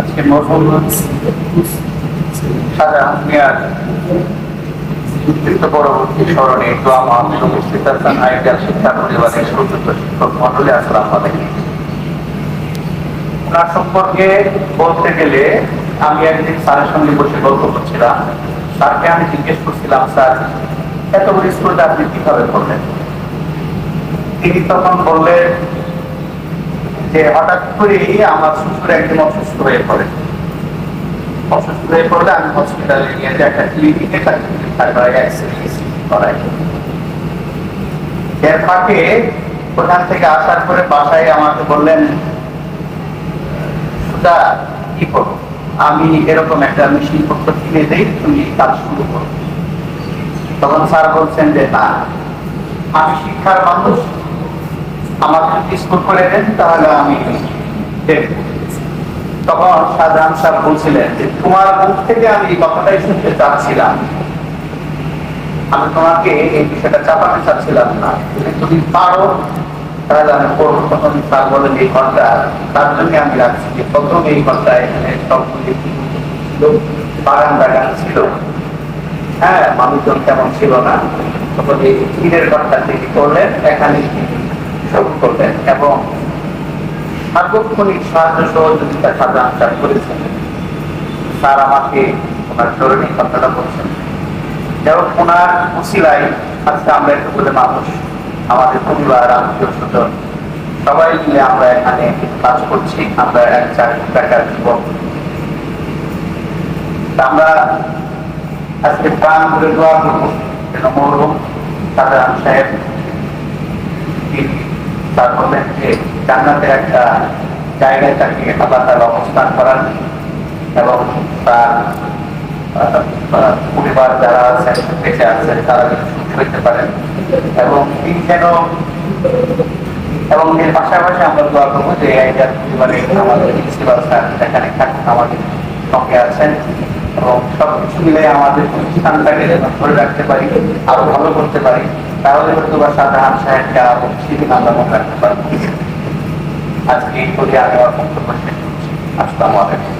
আজকে মরহুম শাহজাহান মিয়ার পরবর্তী স্মরণে দোয়া মাহমুদ উপস্থিত আইডিয়াল শিক্ষা পরিবারের সুযোগ্য শিক্ষক মন্ডলী আসসালাম ওনার সম্পর্কে বলতে গেলে আমি একদিন স্যারের সঙ্গে বসে গল্প করছিলাম। স্যারকে আমি জিজ্ঞেস করছিলাম, স্যার, এত বড় স্কুলটা আপনি কীভাবে করলেন? তিনি তখন বললেন যে হঠাৎ করেই আমার শ্বশুর একদিন অসুস্থ হয়ে পড়ে। অসুস্থ হয়ে পড়লে আমি হসপিটালে নিয়ে একটা ক্লিনিকে করাই এর ফাঁকে ওখান থেকে আসার পরে বাসায় আমাকে বললেন সুদা কি করব? আমি এরকম একটা মেশিন পত্র কিনে দেই, তুমি কাজ শুরু করো। তখন স্যার বলছেন যে, না, আমি শিক্ষার মানুষ আমাকে স্কুল করে দেন, তাহলে আমি তখন শাহজাহান স্যার বলছিলেন যে, তোমার মুখ থেকে আমি এই কথাটাই শুনতে চাচ্ছিলাম। আমি তোমাকে এই বিষয়টা চাপাতে চাচ্ছিলাম না। তুমি পারো তার জন্য আমি রাখছি। যে প্রথম এখানে সবগুলি ছিল হ্যাঁ মানুষজন তেমন ছিল না। তখন ঘরটা থেকে করলেন। এখানে শুরু করলেন এবং সার্বক্ষণিক সাহায্য সহযোগিতা করেছেন। স্যার আমাকে ওনার জরুরি কথাটা বলছেন। যেমন ওনার উসিলাই আজকে আমরা একটু বলে মানুষ, আমাদের পরিবার, আত্মীয় স্বজন, সবাই মিলে আমরা এখানে কাজ করছি। আমরা এক চাকরি টাকার আমরা আজকে প্রাণ করে দোয়া সাহেব। তার বললেন জান্নাতের একটা জায়গায় তাকে আল্লাহ তাআলা অবস্থান করান এবং তার পরিবার যারা আছেন, বেঁচে আছেন, তারা হইতে পারেন। এবং তিনি যেন, এবং এর পাশাপাশি আমরা দোয়া করব যে আমাদের প্রিন্সিপাল স্যার এখানে আমাদের সঙ্গে আছেন। এবং সবকিছু মিলে আমাদের প্রতিষ্ঠানটাকে ধরে রাখতে পারি, আরও ভালো করতে পারি, তাহলে হয়তো বা সাধারণ সাহেবকে আরও সেদিন আমরা মনে রাখতে পারি আজকে এই করে আমি আমার বক্তব্য শেষ আসসালামু আলাইকুম।